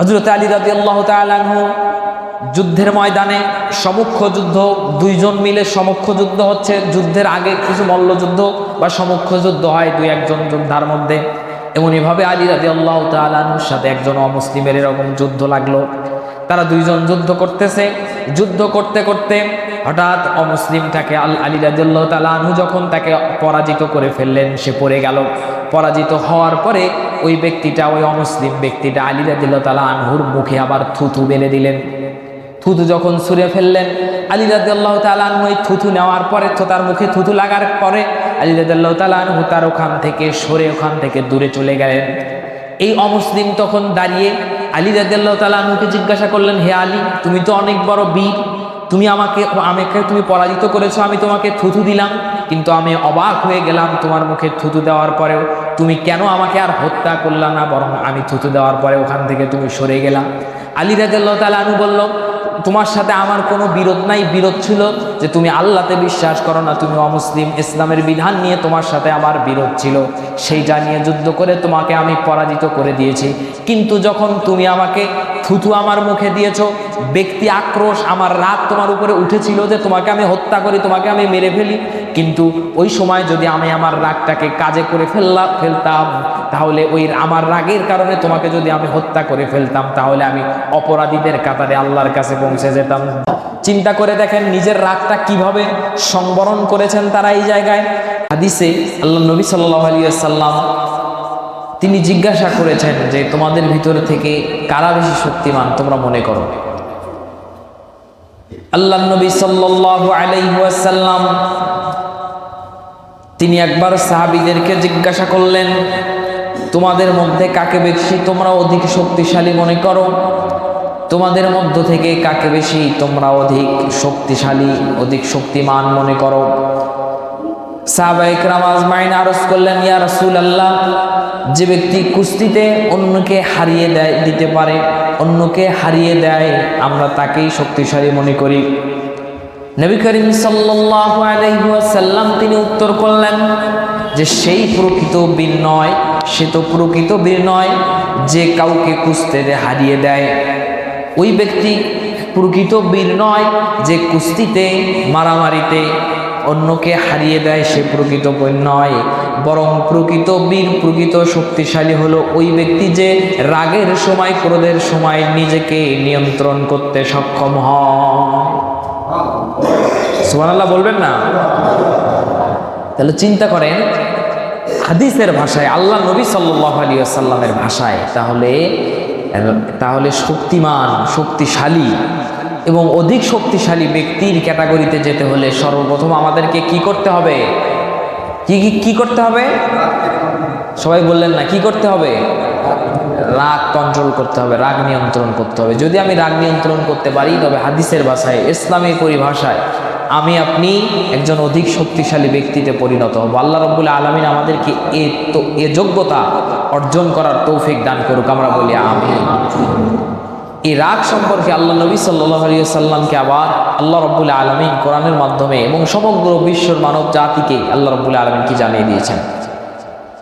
হজরত আলী রাজি আল্লাহ তালু যুদ্ধের ময়দানে সমুখ্য যুদ্ধ, দুইজন মিলে সমুখ্য যুদ্ধ হচ্ছে। যুদ্ধের আগে কিছু মল্লযুদ্ধ বা সমুখ্য যুদ্ধ হয় দুই একজন যোদ্ধার মধ্যে। এমনইভাবে আলী রাজি আল্লাহ তালুর সাথে একজন অমুসলিমের এরকম যুদ্ধ লাগল। তারা দুইজন যুদ্ধ করতেছে। যুদ্ধ করতে করতে হঠাৎ অমুসলিমটাকে আল আলী রাজিয়াল্লাহ তালু যখন তাকে পরাজিত করে ফেললেন, সে পড়ে গেল। পরাজিত হওয়ার পরে ওই ব্যক্তিটা, ওই অমুসলিম ব্যক্তিটা আলী রাজিল্লাহ তালা আনহুর মুখে আবার থুথু বেঁধে দিলেন। থুতু যখন ছুঁড়ে ফেললেন, আলী রাজিয়াল্লাহ তালানহু ওই থুথু নেওয়ার পরে তার মুখে থুথু লাগার পরে আলী রাজিয়াল্লাহ তালানহু তার ওখান থেকে সরে ওখান থেকে দূরে চলে গেলেন। এই অমুসলিম তখন দাঁড়িয়ে আলী রাজিয়াল্লাহ তালানহুকে জিজ্ঞাসা করলেন, হে আলী, তুমি তো অনেক বড় বীর তুমি আমাকে আমাকে তুমি পরাজিত করেছ, আমি তোমাকে থুথু দিলাম, কিন্তু আমি অবাক হয়ে গেলাম তোমার মুখে থুতু দেওয়ার পরেও। তুমি কেন আমাকে আর হত্যা করলাম না, বরং আমি থুতু দেওয়ার পরে ওখান থেকে তুমি সরে গেলাম আলী রাজাল্লাহ তালু বলল, তোমার সাথে আমার কোনো বিরোধ নাই, বিরোধ ছিল যে তুমি আল্লাহতে বিশ্বাস করো না, তুমি অমুসলিম ইসলামের বিধান নিয়ে তোমার সাথে আমার বিরোধ ছিল। সেইটা নিয়ে যুদ্ধ করে তোমাকে আমি পরাজিত করে দিয়েছি। কিন্তু যখন তুমি আমাকে থুতু আমার মুখে দিয়েছ। ব্যক্তি আক্রোশ আমার রাগ তোমার উপরে উঠেছিল যে তোমাকে আমি হত্যা করি, তোমাকে আমি মেরে ফেলি। কিন্তু ওই সময় যদি আমি আমার রাগটাকে কাজে করে ফেললাম ফেলতাম, তাহলে ওই আমার রাগের কারণে তোমাকে যদি আমি হত্যা করে ফেলতাম, তাহলে আমি অপরাধীদের কাতারে আল্লাহর কাছে পৌঁছে যেতাম। চিন্তা করে দেখেন নিজের রাগটা কীভাবে সংবরণ করেছেন তারা এই জায়গায়। হাদিসে আল্লাহ নবী সাল্লাহ আলিয়াল্লাম তিনি জিজ্ঞাসা করেছেন যে, তোমাদের ভিতরে থেকে কারা বেশি শক্তিমান তোমরা মনে করো? আল্লাহ নবী সাল্লাল্লাহু আলাইহি তিনি একবার সাহাবীদেরকে জিজ্ঞাসা করলেন, তোমাদের মধ্যে কাকে বেশি তোমরা অধিক শক্তিশালী মনে করো? তোমাদের মধ্য থেকে কাকে বেশি তোমরা অধিক শক্তিশালী, অধিক শক্তিমান মনে করো? সাহাবাইকরাম আজমাইন আরজ করলেন, ইয়া রসুল আল্লাহ যে ব্যক্তি কুস্তিতে অন্যকে হারিয়ে দেয়, দিতে পারে, অন্যকে হারিয়ে দেয়, আমরা তাকেই শক্তিশালী মনে করি। নবী করিম ওয়াসাল্লাম তিনি উত্তর করলেন যে, সেই প্রকৃত বীর নয়, সে তো প্রকৃত বীর নয়, যে কাউকে কুস্তিতে হারিয়ে দেয়। ওই ব্যক্তি প্রকৃত বীর নয়, যে কুস্তিতে, মারামারিতে অন্যকে হারিয়ে দেয় সে প্রকৃত বীর নয়। বরং প্রকৃত বীর, প্রকৃত শক্তিশালী হলো ওই ব্যক্তি যে রাগের সময়, ক্রোধের সময় নিজেকে নিয়ন্ত্রণ করতে সক্ষম সুবহানাল্লাহ, বলবেন না? তাহলে চিন্তা করেন, হাদিসের ভাষায়, আল্লাহ নবী সাল্লাহ আলী ভাষায়, তাহলে তাহলে শক্তিমান, শক্তিশালী এবং অধিক শক্তিশালী ব্যক্তির ক্যাটাগরিতে যেতে হলে সর্বপ্রথম আমাদেরকে কি করতে হবে? কি কি করতে হবে? সবাই বললেন না, কি করতে হবে? রাগ কন্ট্রোল করতে হবে, রাগ নিয়ন্ত্রণ করতে হবে। যদি আমি রাগ নিয়ন্ত্রণ করতে পারি, তবে হাদিসের ভাষায়, ইসলামী পরিভাষায় আমি আপনি একজন অধিক শক্তিশালী ব্যক্তিতে পরিণত হব। আল্লাহ রব্বুল আলমিন আমাদেরকে এ তো, এ যোগ্যতা অর্জন করার তৌফিক দান করুক, আমরা বলি আমি এই রাগ সম্পর্কে আল্লাহ নবী সাল্লাহ সাল্লামকে আবার আল্লাহ রব্বুল আলমিন কোরআনের মাধ্যমে এবং সমগ্র বিশ্বর মানব জাতিকে আল্লাহ রব্বুল আলমীকে জানিয়ে দিয়েছেন?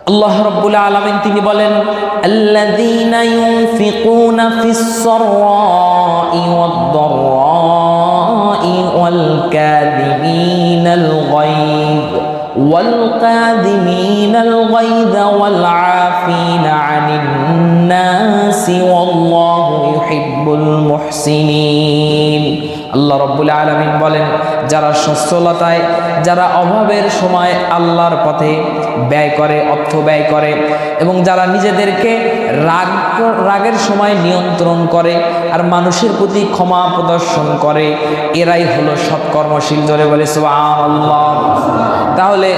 আল্লাহ রব্বুল আলমিন তিনি বলেন আল্লাহ والقادمين الغيظ والعافين عن الناس والله يحب المحسنين. আল্লাহ রব্বুল আলমিন বলেন, যারা সচ্ছলতায়, যারা অভাবের সময় আল্লাহর পথে ব্যয় করে, অর্থ ব্যয় করে এবং যারা নিজেদেরকে রাগ রাগের সময় নিয়ন্ত্রণ করে আর মানুষের প্রতি ক্ষমা প্রদর্শন করে, এরাই হলো সৎকর্মশীল জোরে বলে আল্লাহ তাহলে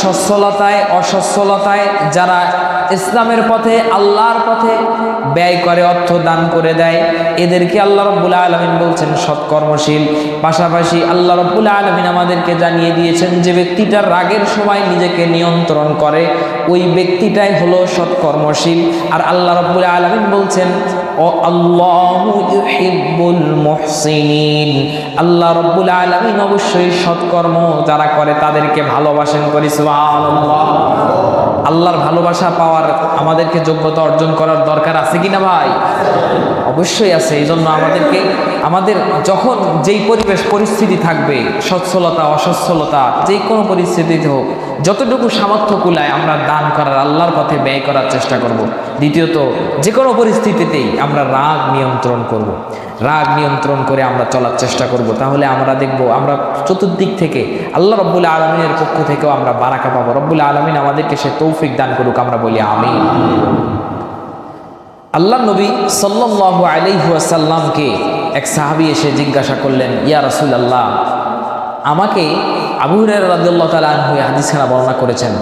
সচ্ছলতায়, অসচ্ছলতায় যারা ইসলামের পথে, আল্লাহর পথে ব্যয় করে, অর্থ দান করে দেয়, এদেরকে আল্লাহ রব্বুল আলমিন বলছেন সৎকর্মশীল। পাশাপাশি আল্লাহ রব্বুল আলমিন আমাদেরকে জানিয়ে দিয়েছেন যে ব্যক্তিটা রাগের সময় নিজেকে নিয়ন্ত্রণ করে, ওই ব্যক্তিটাই হলো সৎকর্মশীল। আর আল্লাহ রব্বুল আলমিন বলছেন ও আল্লাহ ইউহিব্বুল মুহসিনিন। আল্লাহ রব্বুল আলমিন অবশ্যই সৎকর্ম যারা করে তাদেরকে ভালোবাসেন করি আল্লাহর ভালোবাসা পাওয়ার আমাদেরকে যোগ্যতা অর্জন করার দরকার আছে কিনা ভাই? অবশ্যই আছে এই জন্য আমাদেরকে, আমাদের যখন যেই পরিবেশ, পরিস্থিতি থাকবে, সচ্ছলতা, অসচ্ছলতা যে কোনো পরিস্থিতিতে হোক, যতটুকু সামর্থ্য কুলায় আমরা দান করার, আল্লাহর পথে ব্যয় করার চেষ্টা করব। দ্বিতীয়ত যে কোনো পরিস্থিতিতেই আমরা রাগ নিয়ন্ত্রণ করব। রাগ নিয়ন্ত্রণ করে আমরা চলার চেষ্টা করব তাহলে আমরা দেখব, আমরা চতুর্দিক থেকে, আল্লাহ রব্বুল আলমিনের পক্ষ থেকেও আমরা বারাকা পাবো রব্বুল আলমিন আমাদেরকে সে তৌফিক দান করুক, আমরা বলি আমি আল্লাহ নবী সাল্লাহ আলাইহাসাল্লামকে এক সাহাবি এসে জিজ্ঞাসা করলেন, ইয়া রাসুল আল্লাহ আমাকে আবু আনহু এই হাদিসখানা বর্ণনা করেছেন।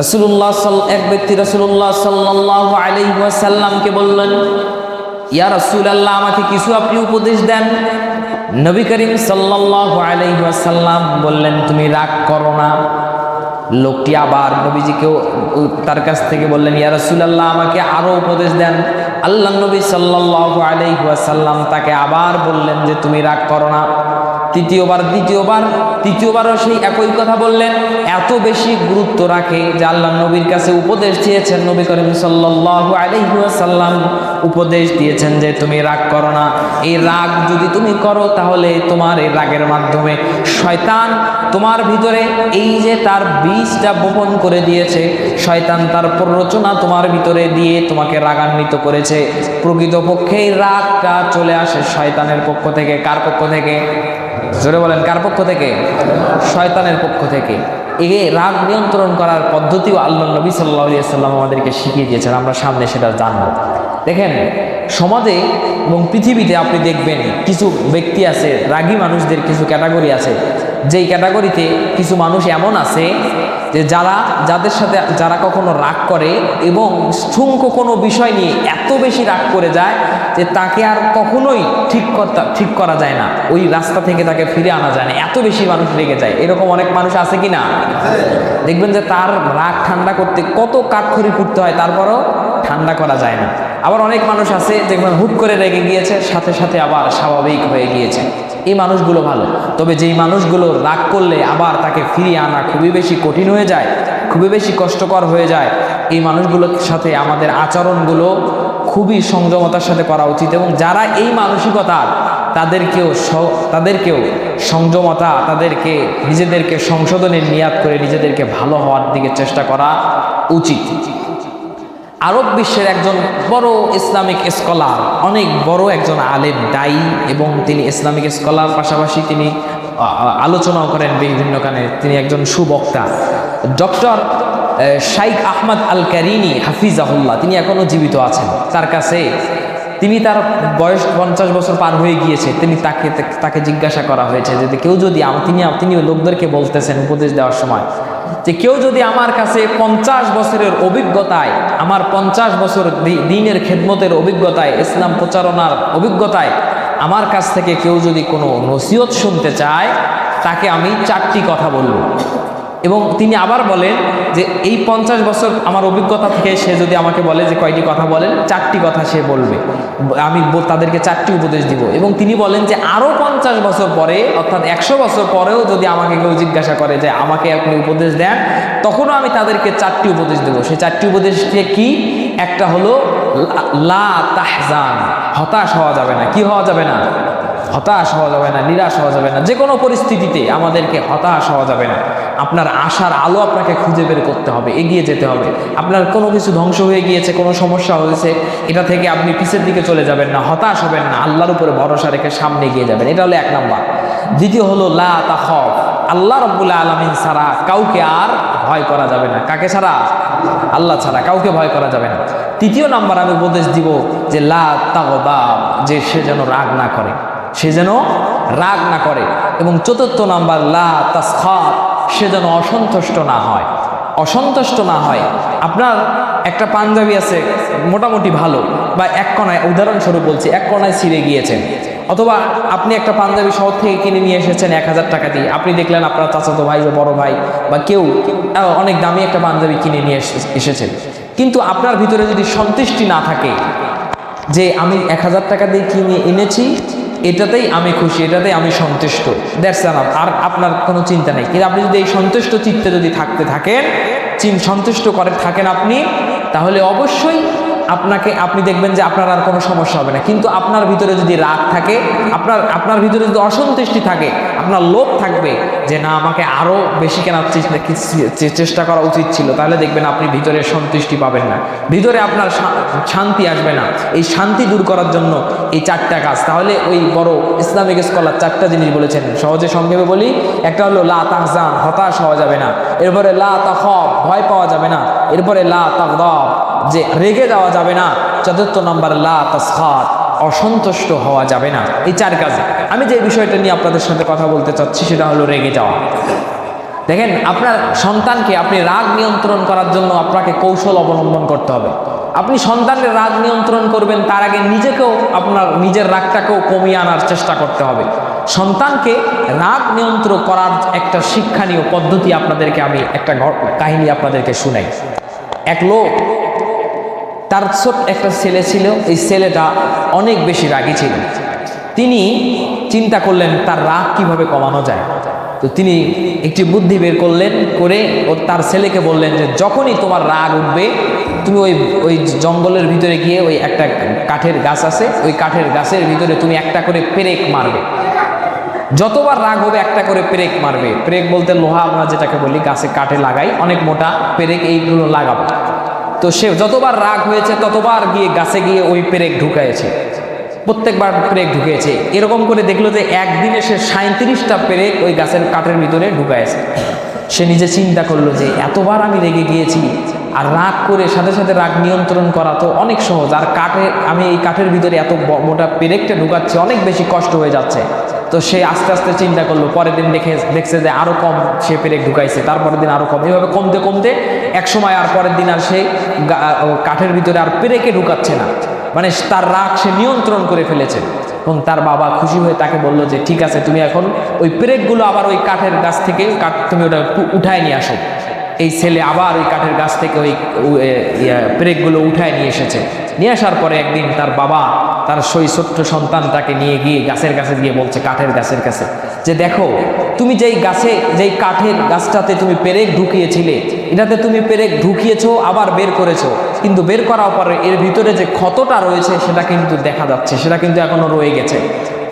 রাসূলুল্লাহ সাল, এক ব্যক্তি রাসূলুল্লাহ সাল্লাল্লাহু আলাইহি ওয়াসাল্লামকে বললেন, ইয়া রসুল রাসূলুল্লাহ, আমাকে কিছু আপনি উপদেশ দেন। নবী করিম সাল্লাল্লাহু আলাইহি ওয়াসাল্লাম বললেন, তুমি রাগ করো না। লোকটি আবার নবীজিকেও তার কাছ থেকে বললেন, ইয়া রাসূলুল্লাহ, আমাকে আরও উপদেশ দেন। আল্লাহ নবী সাল্লাহ আলাইহাসাল্লাম তাকে আবার বললেন যে তুমি রাগ করো না। তৃতীয়বার, দ্বিতীয়বার, তৃতীয়বারও সেই একই কথা বললেন। এত বেশি গুরুত্ব রাখে যে আল্লাহ নবীর কাছে উপদেশ দিয়েছেন, নবী করিম সাল্লাল্লাহু আলাইহি উপদেশ দিয়েছেন যে তুমি রাগ করো না। এই রাগ যদি তুমি করো, তাহলে তোমার এই রাগের মাধ্যমে শয়তান তোমার ভিতরে এই যে তার বীজটা বপন করে দিয়েছে, শয়তান তার প্ররোচনা তোমার ভিতরে দিয়ে তোমাকে রাগান্বিত করেছে। প্রকৃতপক্ষে এই রাগটা চলে আসে শয়তানের পক্ষ থেকে। কার পক্ষ থেকে? জোরে বলেন, কার পক্ষ থেকে? শয়তানের পক্ষ থেকে। এ রাগ নিয়ন্ত্রণ করার পদ্ধতিও আল্লাহ নবী সাল্লাহ সাল্লাম আমাদেরকে শিখিয়ে দিয়েছেন, আমরা সামনে সেটা জানব। দেখেন, সমাজে এবং পৃথিবীতে আপনি দেখবেন, কিছু ব্যক্তি আছে, রাগী মানুষদের কিছু ক্যাটাগরি আছে। যেই ক্যাটাগরিতে কিছু মানুষ এমন আছে যে যারা, যাদের সাথে যারা কখনো রাগ করে এবং ঠুঙ্কো কোনো বিষয় নিয়ে এত বেশি রাগ করে যায় যে তাকে আর কখনোই ঠিক করতে, ঠিক করা যায় না। ওই রাস্তা থেকে তাকে ফিরে আনা যায় না। এত বেশি মানুষ রেগে যায়। এরকম অনেক মানুষ আছে কি না দেখবেন যে তার রাগ ঠান্ডা করতে কত কাঠখড়ি ফুটতে হয়, তারপরও ঠান্ডা করা যায় না। আবার অনেক মানুষ আছে যেগুলো হুট করে রেগে গিয়েছে, সাথে সাথে আবার স্বাভাবিক হয়ে গিয়েছে। এই মানুষগুলো ভালো। তবে যেই মানুষগুলো রাগ করলে আবার তাকে ফিরিয়ে আনা খুবই বেশি কঠিন হয়ে যায়, খুবই বেশি কষ্টকর হয়ে যায়, এই মানুষগুলোর সাথে আমাদের আচরণগুলো খুবই সংযমতার সাথে করা উচিত এবং যারা এই মানসিকতার তাদেরকেও তাদেরকেও সংযমতা, তাদেরকে, নিজেদেরকে সংশোধনের নিয়াত করে নিজেদেরকে ভালো হওয়ার দিকে চেষ্টা করা উচিত। আরব বিশ্বের একজন বড় ইসলামিক স্কলার, অনেক বড় একজন আলেম দায়ী এবং তিনি ইসলামিক স্কলার পাশাপাশি তিনি আলোচনাও করেন বিভিন্ন কানে। তিনি একজন সুবক্তা। Doctor Sheikh Ahmad Al Qarni হাফিজাহুল্লাহ, তিনি এখনও জীবিত আছেন। তার কাছে তিনি তার বয়স পঞ্চাশ বছর পার হয়ে গিয়েছে। তিনি তাকে তাকে জিজ্ঞাসা করা হয়েছে যে, কেউ যদি তিনি তিনি লোকদেরকে বলতেছেন উপদেশ দেওয়ার সময় যে কেউ যদি আমার কাছে পঞ্চাশ বছরের অভিজ্ঞতায়, আমার পঞ্চাশ বছর দিনের খেদমতের অভিজ্ঞতায়, ইসলাম প্রচারণার অভিজ্ঞতায়, আমার কাছ থেকে কেউ যদি কোনো নসিহত শুনতে চায়, তাকে আমি চারটি কথা বলব। এবং তিনি আবার বলেন যে এই পঞ্চাশ বছর আমার অভিজ্ঞতা থেকে সে যদি আমাকে বলে যে কয়টি কথা বলেন, চারটি কথা সে বলবে। আমি তাদেরকে চারটি উপদেশ দিব। এবং তিনি বলেন যে আরও পঞ্চাশ বছর পরে, অর্থাৎ একশো বছর পরেও যদি আমাকে কেউ জিজ্ঞাসা করে যে আমাকে আপনি উপদেশ দেন, তখনও আমি তাদেরকে চারটি উপদেশ দেবো। সেই চারটি উপদেশটি কি? একটা হলো লা তাহজান, হতাশ হওয়া যাবে না। কি হওয়া যাবে না? হতাশ হওয়া যাবে না, নিরাশ হওয়া যাবে না। যে কোনো পরিস্থিতিতে আমাদেরকে হতাশ হওয়া যাবে না। আপনার আশার আলো আপনাকে খুঁজে বের করতে হবে, এগিয়ে যেতে হবে। আপনার কোনো কিছু ধ্বংস হয়ে গিয়েছে, কোনো সমস্যা হয়েছে, এটা থেকে আপনি পিছের দিকে চলে যাবেন না, হতাশ হবেন না, আল্লাহর উপরে ভরসা রেখে সামনে এগিয়ে যাবেন। এটা হলো এক নাম্বার। দ্বিতীয় হলো, লা তাখফ। আল্লাহ রব্বুল্লা আলমিন ছাড়া কাউকে আর ভয় করা যাবে না। কাকে ছাড়া? আল্লাহ ছাড়া, কাউকে ভয় করা যাবে না। তৃতীয় নাম্বার আমি উপদেশ দিব যে, লা তাগদাব, যে সে যেন রাগ না করে। সে যেন রাগ না করে। এবং চতুর্থ নাম্বার, লা তাসখাত সে যেন অসন্তুষ্ট না হয়। অসন্তুষ্ট না হয়। আপনার একটা পাঞ্জাবি আছে, মোটামুটি ভালো, বা এক কণায়, উদাহরণস্বরূপ বলছি, এক কণায় ছিঁড়ে গিয়েছেন অথবা আপনি একটা পাঞ্জাবি শহর থেকে কিনে নিয়ে এসেছেন এক হাজার টাকা দিয়ে। আপনি দেখলেন আপনার চাচাতো ভাই বা বড় ভাই, বা কেউ অনেক দামি একটা পাঞ্জাবি কিনে নিয়ে এসে- এসেছেন। কিন্তু আপনার ভিতরে যদি সন্তুষ্টি না থাকে, যে আমি এক হাজার টাকা দিয়ে কিনে এনেছি এটাতেই আমি খুশি, এটাতেই আমি সন্তুষ্ট। দ্যাটস আর আপনার কোনো চিন্তা নেই। কিন্তু আপনি যদি এই সন্তুষ্ট চিত্তে যদি থাকতে থাকেন, চিন সন্তুষ্ট করে থাকেন আপনি, তাহলে অবশ্যই আপনাকে, আপনি দেখবেন যে আপনার আর কোনো সমস্যা হবে না। কিন্তু আপনার ভিতরে যদি রাগ থাকে, আপনার আপনার ভিতরে যদি অসন্তুষ্টি থাকে, আপনার লোভ থাকবে যে না, আমাকে আরও বেশি কেনার চেষ্টা করা উচিত ছিল। তাহলে দেখবেন আপনি ভিতরে সন্তুষ্টি পাবেন না। ভিতরে আপনার শান্তি আসবে না। এই শান্তি দূর করার জন্য এই চারটা কাজ। তাহলে ওই বড় ইসলামিক স্কলার চারটা জিনিস বলেছেন। সহজে সংক্ষেপে বলি, একটা হলো, লা তাহজান, হতাশ হওয়া যাবে না। এরপরে, লা তাখব ভয় পাওয়া যাবে না। এরপরে, লা তাগদাব, যে রেগে যাওয়া যাবে না। চতুর্থ নম্বর, লা তাসখাত। অসন্তুষ্ট হওয়া যাবে না। এই চার কাজে। আমি যে বিষয়টা নিয়ে আপনাদের সাথে কথা বলতে চাচ্ছি, সেটা হলো রেগে যাওয়া। দেখেন, আপনার সন্তানকে আপনি রাগ নিয়ন্ত্রণ করার জন্য আপনাকে কৌশল অবলম্বন করতে হবে। আপনি সন্তানকে রাগ নিয়ন্ত্রণ করবেন, তার আগে নিজেকেও আপনার নিজের রাগটাকেও কমিয়ে আনার চেষ্টা করতে হবে। সন্তানকে রাগ নিয়ন্ত্রণ করার একটা শিক্ষণীয় পদ্ধতি আপনাদেরকে আমি একটা কাহিনী আপনাদেরকে শুনাই। এক লোক তার ছোট একটা ছেলে ছিল, এই ছেলেটা অনেক বেশি রাগী ছিল। তিনি চিন্তা করলেন, তার রাগ কীভাবে কমানো যায়? তো তিনি একটি বুদ্ধি বের করলেন, করে ও তার ছেলেকে বললেন যে, যখনই তোমার রাগ উঠবে, তুমি ওই ওই জঙ্গলের ভিতরে গিয়ে ওই একটা কাঠের গাছ আছে, ওই কাঠের গাছের ভিতরে তুমি একটা করে পেরেক মারবে। যতবার রাগ হবে, একটা করে পেরেক মারবে। পেরেক বলতে লোহা আমরা যেটাকে বলি, গাছে কাঠে লাগাই, অনেক মোটা পেরেক, এইগুলো লাগাবো। তো সে যতবার রাগ হয়েছে, ততবার গিয়ে গাছে গিয়ে ওই পেরেক ঢুকাইছে প্রত্যেকবার পেরেক ঢুকিয়েছে এরকম করে দেখল যে একদিনে সে সাঁত্রিশটা পেরেক ওই গাছের কাঠের ভিতরে ঢুকাইছে সে নিজে চিন্তা করল যে, এতবার আমি রেগে গিয়েছি আর রাগ করে সাথে সাথে রাগ নিয়ন্ত্রণ করা তো অনেক সহজ। আর কাঠে, আমি এই কাঠের ভিতরে এত মোটা পেরেকটা ঢুকাচ্ছি, অনেক বেশি কষ্ট হয়ে যাচ্ছে। তো সে আস্তে আস্তে চিন্তা করল, পরের দিন দেখে, দেখছে যে আরও কম সে পেরেক ঢুকাইছে, তারপরের দিন আরও কম। এভাবে কমতে কমতে এক সময় আর পরের দিন আর সে কাঠের ভিতরে আর পেরেকে ঢুকাচ্ছে না। মানে তার রাগ সে নিয়ন্ত্রণ করে ফেলেছে। এবং তার বাবা খুশি হয়ে তাকে বলল যে, ঠিক আছে, তুমি এখন ওই পেরেকগুলো আবার ওই কাঠের গাছ থেকে, কাঠ তুমি ওটা উঠায় নিয়ে আসো। এই ছেলে আবার ওই কাঠের গাছ থেকে ওই পেরেকগুলো উঠায় নিয়ে এসেছে। নিয়ে আসার পরে একদিন তার বাবা, তার সই ছোট্ট সন্তান তাকে নিয়ে গিয়ে গাছের কাছে গিয়ে বলছে, কাঠের গাছের কাছে। যে দেখো, তুমি যেই গাছে, যেই কাঠের গাছটাতে তুমি পেরেক ঢুকিয়েছিলে, এটাতে তুমি পেরেক ঢুকিয়েছো, আবার বের করেছ। কিন্তু বের করার পরে এর ভিতরে যে ক্ষতটা রয়েছে, সেটা কিন্তু দেখা যাচ্ছে, সেটা কিন্তু এখনও রয়ে গেছে।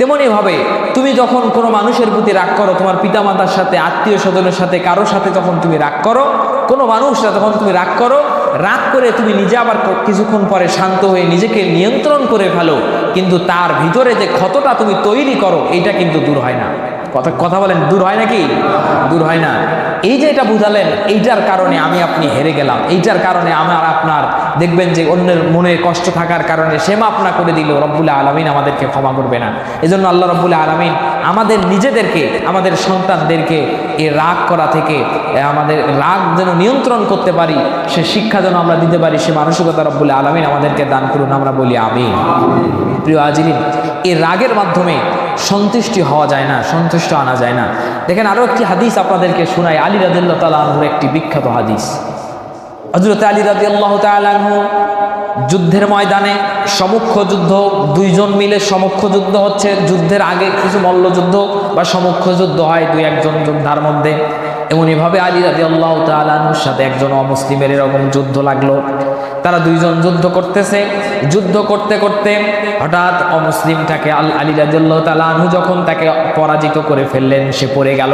তেমনইভাবে তুমি যখন কোনো মানুষের প্রতি রাগ করো, তোমার পিতামাতার সাথে আত্মীয় স্বজনের সাথে, কারোর সাথে যখন তুমি রাগ করো, কোনো মানুষরা যখন তুমি রাগ করো, রাগ করে তুমি নিজে আবার কিছুক্ষণ পরে শান্ত হয়ে নিজেকে নিয়ন্ত্রণ করে ফেলো, কিন্তু তার ভিতরে যে ক্ষতটা তুমি তৈরি করো এটা কিন্তু দূর হয় না। কথা কথা বলেন, দূর হয় নাকি? দূর হয় না। এই যে এটা বুঝালেন, এইটার কারণে আমি আপনি হেরে গেলাম। এইটার কারণে আমার আপনার, দেখবেন যে অন্যের মনে কষ্ট থাকার কারণে সে মাপনা করে দিল রব্বুল্লাহ আলমিন আমাদেরকে ক্ষমা করবে না। এজন্য আল্লাহ রব্বুল্লাহ আলমিন আমাদের নিজেদেরকে, আমাদের সন্তানদেরকে এ রাগ করা থেকে আমাদের রাগ যেন নিয়ন্ত্রণ করতে পারি, সে শিক্ষা যেন আমরা দিতে পারি, সে মানসিকতা রব্বুল্লাহ আলমিন আমাদেরকে দান করুন, আমরা বলি আমিন। প্রিয় আজিরিন এই রাগের মাধ্যমে সন্তুষ্টি হওয়া যায় না, সন্তুষ্ট আনা যায় না। দেখেন আরও একটি হাদিস আপনাদেরকে শোনাই, আলী রাদিল্লাহ তালাহুর একটি বিখ্যাত হাদিস। হজরত আলী রাজি আল্লাহ যুদ্ধের ময়দানে সমুখ্য যুদ্ধ, দুইজন মিলে সমুখ্য যুদ্ধ হচ্ছে। যুদ্ধের আগে কিছু মল্লযুদ্ধ বা সমুখ্য যুদ্ধ হয় দুই একজন যোদ্ধার মধ্যে। এমনইভাবে আলী রাজি আল্লাহ তালুর সাথে একজন অমুসলিমের এরকম যুদ্ধ লাগল। তারা দুইজন যুদ্ধ করতেছে। যুদ্ধ করতে করতে হঠাৎ অমুসলিমটাকে আল আলী রাজিয়াল্লাহ তালাহু যখন তাকে পরাজিত করে ফেললেন, সে পড়ে গেল।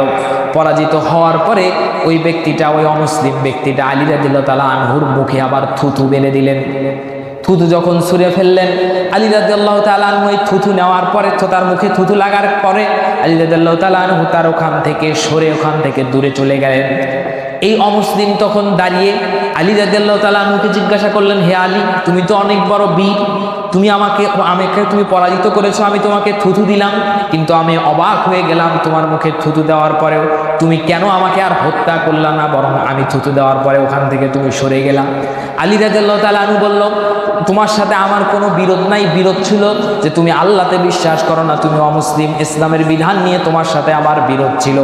পরাজিত হওয়ার পরে ওই ব্যক্তিটা, ওই অমুসলিম ব্যক্তিটা আলী রাজিল্লাহ তালা আনহুর মুখে আবার থুথু বেঁধে দিলেন। থুতু যখন ছুঁড়ে ফেললেন, আলী রাদিয়াল্লাহু তাআলা ওই থুথু নেওয়ার পরে তো তার মুখে থুথু লাগার পরে আলী রাদিয়াল্লাহু তাআলা আনহু তার ওখান থেকে সরে ওখান থেকে দূরে চলে গেলেন। এই অমুসলিম তখন দাঁড়িয়ে আলী রাদিয়াল্লাহু তালা আমাকে জিজ্ঞাসা করলেন, হে আলী, তুমি তো অনেক বড় বীর। তুমি আমাকে আমাকে তুমি পরাজিত করেছ, আমি তোমাকে থুতু দিলাম। কিন্তু আমি অবাক হয়ে গেলাম তোমার মুখে থুতু দেওয়ার পরেও। তুমি কেন আমাকে আর হত্যা করলা না, বরং আমি থুতু দেওয়ার পরে ওখান থেকে তুমি সরে গেলাম আলী রাজাল্লাহ তালা আনু বলল, তোমার সাথে আমার কোনো বিরোধ নাই। বিরোধ ছিল যে তুমি আল্লাহতে বিশ্বাস করো না, তুমি অমুসলিম ইসলামের বিধান নিয়ে তোমার সাথে আমার বিরোধ ছিল।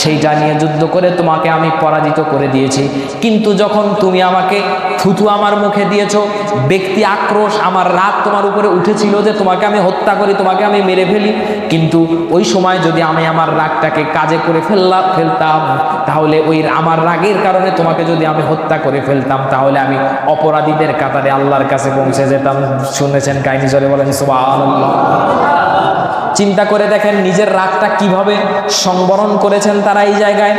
সেইটা নিয়ে যুদ্ধ করে তোমাকে আমি পরাজিত করে দিয়েছি। কিন্তু যখন তুমি আমাকে থুতু আমার মুখে দিয়েছ, ব্যক্তি আক্রোশ আমার রাগ তোমার উপরে উঠেছিল যে তোমাকে আমি হত্যা করি, তোমাকে আমি মেরে ফেলি। কিন্তু ওই সময় যদি আমি আমার রাগটাকে কাজে করে ফেললাম ফেলতাম, তাহলে ওই আমার রাগের কারণে তোমাকে যদি আমি হত্যা করে ফেলতাম, তাহলে আমি অপরাধীদের কাতারে আল্লাহর কাছে পৌঁছে যেতাম। শুনেছেন কাহিনী চলে বলেন সুবহানাল্লাহ। চিন্তা করে দেখেন নিজের রাগটা কীভাবে সংবরণ করেছেন তারা এই জায়গায়।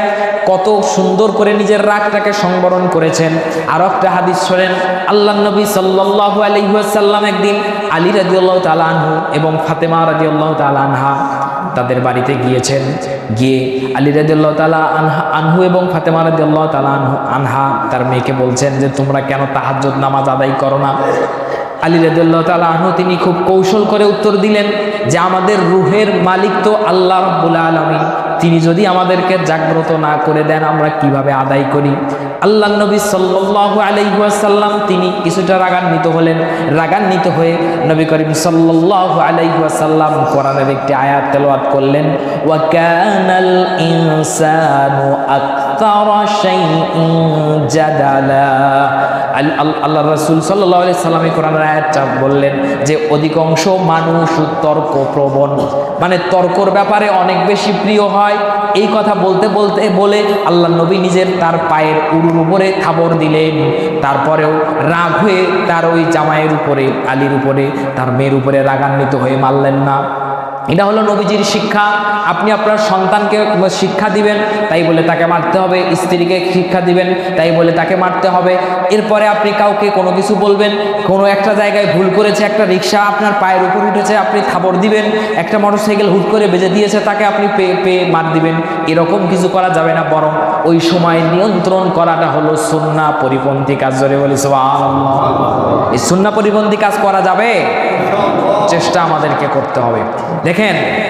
কত সুন্দর করে নিজের রাগটাকে সংবরণ করেছেন। আর একটা হাদিস শোনেন, আল্লাহ নবী সাল্লাল্লাহু আলাইহি ওয়াসাল্লাম একদিন আলী রাদিয়াল্লাহু তাআলা আনহু এবং ফাতেমা রাদিয়াল্লাহু তাআলা আনহা তাদের বাড়িতে গিয়েছেন। গিয়ে আলী রাদিয়াল্লাহু তাআলা আনহা, আনহু এবং ফাতেমা রাদিয়াল্লাহু তাআলা আনহু তার মেয়েকে বলছেন যে, তোমরা কেন তাহাজ্জুদ নামাজ আদায় করো না? আলী রাদিয়াল্লাহু তাআলা আনহু তিনি খুব কৌশল করে উত্তর দিলেন যে আমাদের রুহের মালিক তো আল্লাহ রাব্বুল আলামিন। তিনি যদি আমাদেরকে জাগ্রত না করে দেন, আমরা কীভাবে আদায় করি? আল্লাহ নবী সাল্লাল্লাহু আলাইকুয়াসাল্লাম তিনি কিছুটা রাগান্বিত হলেন। রাগান্বিত হয়ে নবী করিম সাল্লাল্লাহু আলাইহি ওয়াসাল্লাম কোরআনের একটি আয়াত তেলাওয়াত করলেন, ওয়া কানাল ইনসানু আল্লাহ রাসূল আলাইহি সাল্লাম কোরআনের আয়াতটা বললেন যে, অধিকাংশ মানুষ তর্ক প্রবণ মানে তর্কর ব্যাপারে অনেক বেশি প্রিয় হয়। এই কথা বলতে বলতে বলে আল্লাহ নবী নিজের তার পায়ের উড়ুর উপরে থাবর দিলেন। তারপরেও রাগ হয়ে তার ওই জামাইয়ের উপরে, আলীর উপরে, তার মেয়ের উপরে রাগান্বিত হয়ে মারলেন না। এটা হলো নবীজির শিক্ষা। আপনি আপনার সন্তানকে শিক্ষা দিবেন, তাই বলে তাকে মারতে হবে। স্ত্রীকে শিক্ষা দিবেন, তাই বলে তাকে মারতে হবে। এরপরে আপনি কাউকে কোনো কিছু বলবেন, কোনো একটা জায়গায় ভুল করেছে, একটা রিক্সা আপনার পায়ের উপর উঠেছে, আপনি থাবর দিবেন, একটা মোটরসাইকেল হুট করে বেজে দিয়েছে, তাকে আপনি পেয়ে পেয়ে মার দিবেন। এরকম কিছু করা যাবে না, বরং ওই সময় নিয়ন্ত্রণ করাটা হলো সুন্না পরিপন্থী কাজ। জোরে বলি। এই সুন্না পরিপন্থী কাজ করা যাবে? চেষ্টা আমাদেরকে করতে হবে। দেখেন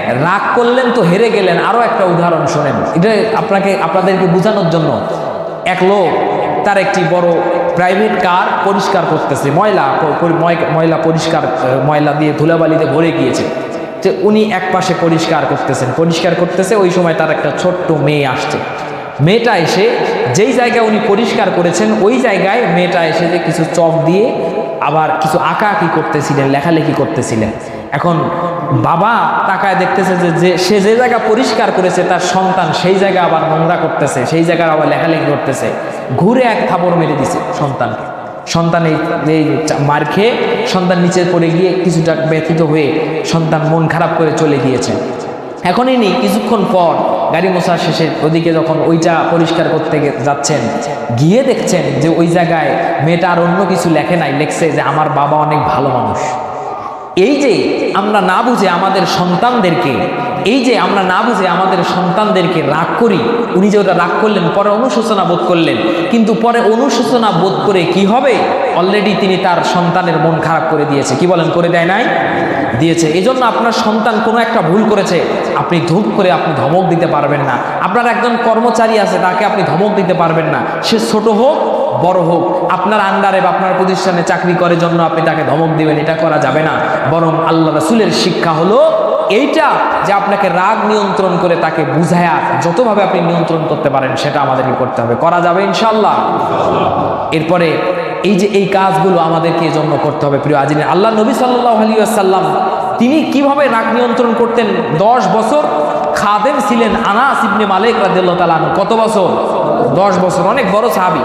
রাগ করলেন তো হেরে গেলেন। আরও একটা উদাহরণ শোনেন। এটা আপনাকে, আপনাদেরকে বোঝানোর জন্য। এক লোক, তার একটি বড় প্রাইভেট কার পরিষ্কার করতেছে। ময়লা ময়লা পরিষ্কার ময়লা দিয়ে ধুলাবালিতে ভরে গিয়েছে। যে উনি এক পাশে পরিষ্কার করতেছেন। পরিষ্কার করতেছে, ওই সময় তার একটা ছোট্ট মেয়ে আসছে। মেয়েটা এসে যেই জায়গায় উনি পরিষ্কার করেছেন, ওই জায়গায় মেয়েটা এসে যে কিছু চক দিয়ে আবার কিছু আঁকা আঁকি করতেছিলেন, লেখালেখি করতেছিলেন। এখন বাবা তাকায় দেখতেছে যে যে সে যে জায়গা পরিষ্কার করেছে, তার সন্তান সেই জায়গা আবার নোংরা করতেছে, সেই জায়গায় আবার লেখালেখি করতেছে। ঘুরে এক থাপড় মেরে দিছে সন্তানকে। সন্তান এই মার খেয়ে সন্তান নিচে পড়ে গিয়ে কিছুটা ব্যথিত হয়ে সন্তান মন খারাপ করে চলে গিয়েছে। এখন ইনি কিছুক্ষণ পর গাড়ি মোছা শেষে ওদিকে যখন ওইটা পরিষ্কার করতে যাচ্ছেন, গিয়ে দেখছেন যে ওই জায়গায় মেয়েটা আর অন্য কিছু লেখে নাই, লেখছে যে আমার বাবা অনেক ভালো মানুষ। এই যে আমরা না বুঝে আমাদের সন্তানদেরকে, এই যে আমরা না বুঝে আমাদের সন্তানদেরকে রাগ করি, উনি যে ওটা রাগ করলেন, পরে অনুশোচনা বোধ করলেন, কিন্তু পরে অনুশোচনা বোধ করে কি হবে? অলরেডি তিনি তার সন্তানের মন খারাপ করে দিয়েছে। কি বলেন, করে দেয় নাই? দিয়েছে। এই জন্য আপনার সন্তান কোনো একটা ভুল করেছে, আপনি ধূপ করে আপনি ধমক দিতে পারবেন না। আপনার একজন কর্মচারী আছে, তাকে আপনি ধমক দিতে পারবেন না। সে ছোট হোক বড় হোক, আপনার আন্ডারে বা আপনার প্রতিষ্ঠানে চাকরি করে জন্য আপনি তাকে ধমক দিবেন, এটা করা যাবে না। বরং আল্লাহ রাসুলের শিক্ষা হলো এইটা যে আপনাকে রাগ নিয়ন্ত্রণ করে তাকে বুঝায়া যতভাবে আপনি নিয়ন্ত্রণ করতে পারেন, সেটা আমাদেরকে করতে হবে। করা যাবে ইনশাল্লাহ এরপরে এই যে এই কাজগুলো আমাদেরকে এই জন্য করতে হবে, প্রিয় আজিনের আল্লাহ নবী সাল্লাহ আলী আসাল্লাম তিনি কীভাবে রাগ নিয়ন্ত্রণ করতেন? দশ বছর খাদেম ছিলেন আনাস ইবনে মালিক তাআলা আনহু। কত বছর? দশ বছর, অনেক বড় সাহাবি।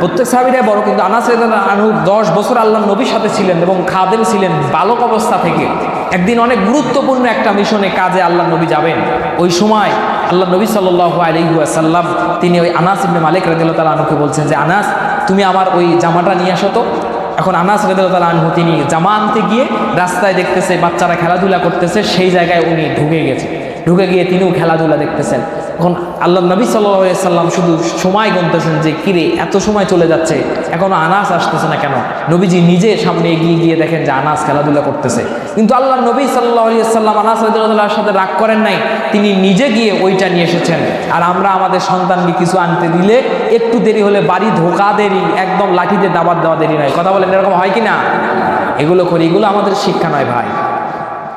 প্রত্যেক সাহাবিরাই বড়, কিন্তু আনাস আনহু দশ বছর আল্লাহ নবীর সাথে ছিলেন এবং খাদেম ছিলেন বালক অবস্থা থেকে। একদিন অনেক গুরুত্বপূর্ণ একটা মিশনে কাজে আল্লাহ নবী যাবেন। ওই সময় আল্লাহ নবী সাল্লাল্লাহু আলাইহি ওয়াসাল্লাম, তিনি ওই আনাস ইবনে মালিক তাআলা আনহুকে বলছেন যে, আনাস, তুমি আমার ওই জামাটা নিয়ে আসো তো। এখন আনাস রেদাল আনহু তিনি জামা আনতে গিয়ে রাস্তায় দেখতেছে, বাচ্চারা খেলাধুলা করতেছে, সেই জায়গায় উনি ঢুকে গেছে। ঢুকে গিয়ে তিনিও খেলাধুলা দেখতেছেন। এখন আল্লাহ নবী সাল্লাম শুধু সময় গুনতেছেন যে, কিরে, এত সময় চলে যাচ্ছে, এখনও আনাস আসতেছে না কেন? নবীজি নিজে সামনে এগিয়ে গিয়ে দেখেন যে আনাস খেলাধুলা করতেছে। কিন্তু আল্লাহ নবী সাল্লাহ আনাস রাদিয়াল্লাহুর সাথে রাগ করেন নাই। তিনি নিজে গিয়ে ওইটা নিয়ে এসেছেন। আর আমরা আমাদের সন্তানকে কিছু আনতে দিলে একটু দেরি হলে বাড়ি ধোকা দেরি, একদম লাঠিতে দাবার দেওয়া দেরি নয়। কথা বলেন, এরকম হয় কি না এগুলো করি, এগুলো আমাদের শিক্ষা নয় ভাই।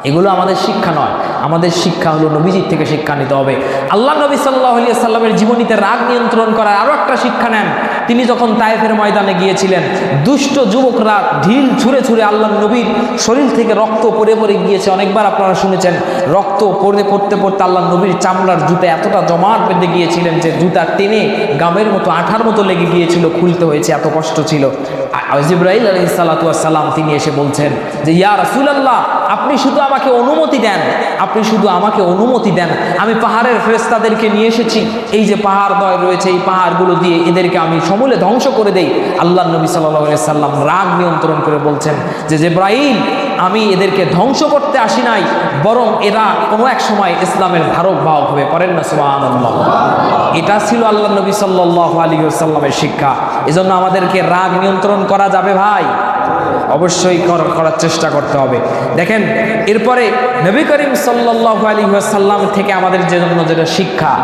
এগুলো আমাদের শিক্ষা নয়। আমাদের শিক্ষা হলো নবীজির থেকে শিক্ষা নিতে হবে। আল্লাহ নবী সাল্লাহ আলিয়া সাল্লামের জীবনীতে রাগ নিয়ন্ত্রণ করার আরও একটা শিক্ষা নেন। তিনি যখন তায়েফের ময়দানে গিয়েছিলেন, দুষ্ট যুবকরা ঢিল ছুঁড়ে ছুঁড়ে আল্লাহ নবীর শরীর থেকে রক্ত পরে পরে গিয়েছে। অনেকবার আপনারা শুনেছেন, রক্ত পড়ে পড়তে পড়তে আল্লাহ নবীর চামড়ার জুতা এতটা জমাট বেঁধে গিয়েছিলেন যে জুতা টেনে গামের মতো, আঠার মতো লেগে গিয়েছিল, খুলতে হয়েছে, এত কষ্ট ছিল। জিব্রাহিল আলহি সাল্লাম তিনি এসে বলছেন যে, ইয়া রাসুলাল্লাহ, আপনি শুধু আমাকে অনুমতি দেন, আপনি শুধু আমাকে অনুমতি দেন। আমি পাহাড়ের ফেরেস্তাদেরকে নিয়ে এসেছি। এই যে পাহাড় দয় রয়েছে, এই পাহাড়গুলো দিয়ে এদেরকে আমি সমূলে ধ্বংস করে দেই। আল্লাহ নবী সাল্লাহ সাল্লাম রাগ নিয়ন্ত্রণ করে বলছেন যে জেব্রাহিম আমি এদেরকে ধ্বংস করতে আসি নাই, বরং এরা কোনো এক সময় ইসলামের ধারক বাহক হবে। পারেন না সুবাহ এটা ছিল আল্লাহ নবী সাল্লাহ আলী সাল্লামের শিক্ষা। এজন্য আমাদেরকে রাগ নিয়ন্ত্রণ করা যাবে ভাই। অবশ্যই কর- করার চেষ্টা করতে হবে। দেখেন, এরপরে নবী করিম সাল্লাহ আলী সাল্লাম থেকে আমাদের জন্য যেটা শিক্ষা,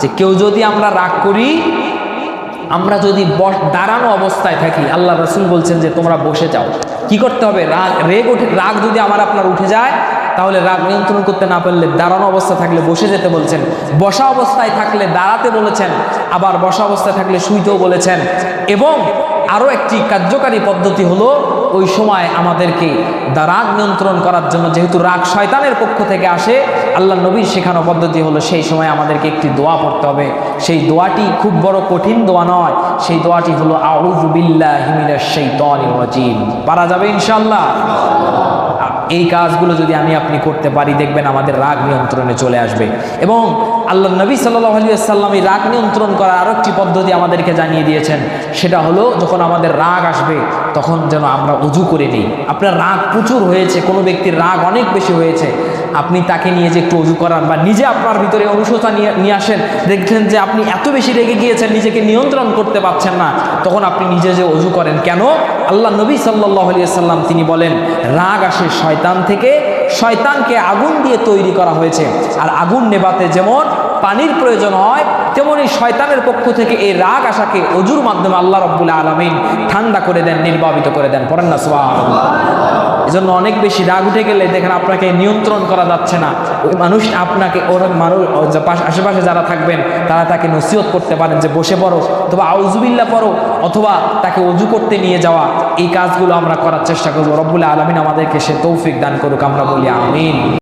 যে কেউ যদি আমরা রাগ করি, আমরা যদি দাঁড়ানো অবস্থায় থাকি, আল্লাহ রসুল বলছেন যে তোমরা বসে যাও। কি করতে হবে? রাগ, রেগ উঠে, রাগ যদি আমার আপনার উঠে যায় তাহলে রাগ নিয়ন্ত্রণ করতে না পারলে দাঁড়ানো অবস্থা থাকলে বসে যেতে বলছেন। বসা অবস্থায় থাকলে দাঁড়াতে বলেছেন। আবার বসা অবস্থায় থাকলে শুইতেও বলেছেন। এবং আরও একটি কার্যকারী পদ্ধতি হলো ওই সময় আমাদেরকে রাগ নিয়ন্ত্রণ করার জন্য, যেহেতু রাগ শয়তানের পক্ষ থেকে আসে, আল্লাহ নবীর শেখানো পদ্ধতি হলো সেই সময় আমাদেরকে একটি দোয়া পড়তে হবে। সেই দোয়াটি খুব বড় কঠিন দোয়া নয়। সেই দোয়াটি হলো, আউযু বিল্লাহি মিনাশ শাইতানির রাজিম। পারা যাবে ইনশাআল্লাহ। এই কাজগুলো যদি আমি আপনি করতে পারি, দেখবেন আমাদের রাগ নিয়ন্ত্রণে চলে আসবে। এবং আল্লাহ নবী সাল্লাহ আলী সাল্লাম এই রাগ নিয়ন্ত্রণ করার আরও একটি পদ্ধতি আমাদেরকে জানিয়ে দিয়েছেন। সেটা হলো, যখন আমাদের রাগ আসবে, তখন যেন আমরা উজু করে নিই। আপনার রাগ প্রচুর হয়েছে, কোনো ব্যক্তির রাগ অনেক বেশি হয়েছে। আপনি তাকে নিয়ে যে একটু অজু করান বা নিজে আপনার ভিতরে অনুশোচনা নিয়ে নিয়ে আসেন দেখছেন যে আপনি এত বেশি রেগে গিয়েছেন, নিজেকে নিয়ন্ত্রণ করতে পারছেন না, তখন আপনি নিজে যে অজু করেন। কেন? আল্লাহ নবী সাল্লাহ সাল্লাম তিনি বলেন, রাগ আসে শয়তান থেকে, শয়তানকে আগুন দিয়ে তৈরি করা হয়েছে। আর আগুন নেবাতে যেমন পানির প্রয়োজন হয়, তেমনি শয়তানের পক্ষ থেকে এই রাগ আশাকে অজুর মাধ্যমে আল্লাহ রব্বুল আলমিন ঠান্ডা করে দেন নির্বাপিত করে দেন। পড়েন না সোয়া এজন্য অনেক বেশি রাগ উঠে গেলে দেখেন আপনাকে নিয়ন্ত্রণ করা যাচ্ছে না। ওই মানুষ আপনাকে, ওর মানুষ পাশ- আশেপাশে যারা থাকবেন, তারা তাকে নসিহত করতে পারেন যে বসে পড়ো, অথবা আউজুবিল্লা পড়ো, অথবা তাকে অজু করতে নিয়ে যাওয়া। এই কাজগুলো আমরা করার চেষ্টা করব। রব্বুল আলমিন আমাদেরকে সে তৌফিক দান করুক, আমরা বলি আমিন।